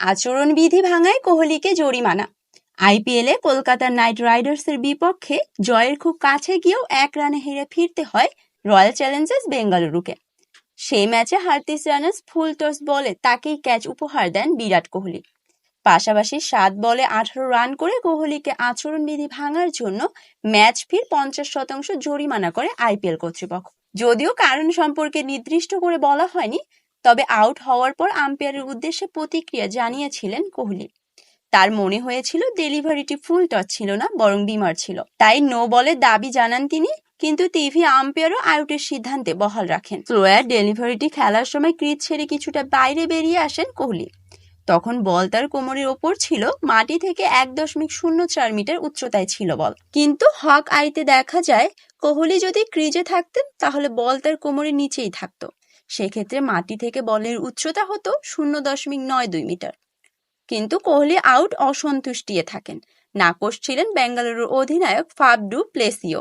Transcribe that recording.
আচরণবিধি ভাঙায় কোহলিকে জরিমানা। আইপিএলে কলকাতা নাইট রাইডার্সের বিপক্ষে জয়ের খুব কাছে গিয়েও এক রানে হেরে ফিরতে হয় রয়্যাল চ্যালেঞ্জার্স বেঙ্গালুরুকে। সেই ম্যাচে হার্তিস রানার্স ফুল টস বলে তাকেই ক্যাচ উপহার দেন বিরাট কোহলি। পাশাপাশি সাত বলে আঠারো রান করে কোহলিকে আচরণবিধি ভাঙার জন্য ম্যাচ ফির পঞ্চাশ শতাংশ জরিমানা করে আইপিএল কর্তৃপক্ষ। যদিও কারণ সম্পর্কে নির্দিষ্ট করে বলা হয়নি তবে আউট হওয়ার পর আম্পায়ারের উদ্দেশ্যে প্রতিক্রিয়া জানিয়েছিলেন কোহলি। তার মনে হয়েছিল ডেলিভারিটি ফুল টচ ছিল না, বরং বিমার ছিল। তাই নো বলে দাবি জানান তিনি, কিন্তু টিভি আম্পায়ারও আউটের সিদ্ধান্তে বহাল রাখেন। স্লোয়ার ডেলিভারিটি খেলার সময় ক্রিজ ছেড়ে কিছুটা বাইরে বেরিয়ে আসেন কোহলি। তখন বল তার কোমরের ওপর ছিল, মাটি থেকে এক দশমিক শূন্য চার মিটার উচ্চতায় ছিল বল। কিন্তু হক আইতে দেখা যায়, কোহলি যদি ক্রিজে থাকতেন, তাহলে বল তার কোমরের নিচেই থাকতো। সেক্ষেত্রে মাটি থেকে বলের উচ্চতা হতো শূন্য দশমিক নয় দুই মিটার। কিন্তু কোহলি আউট অসন্তুষ্টিয়ে থাকেন। নাকশ ছিলেন বেঙ্গালুরুর অধিনায়ক ফাবডু প্লেসিও।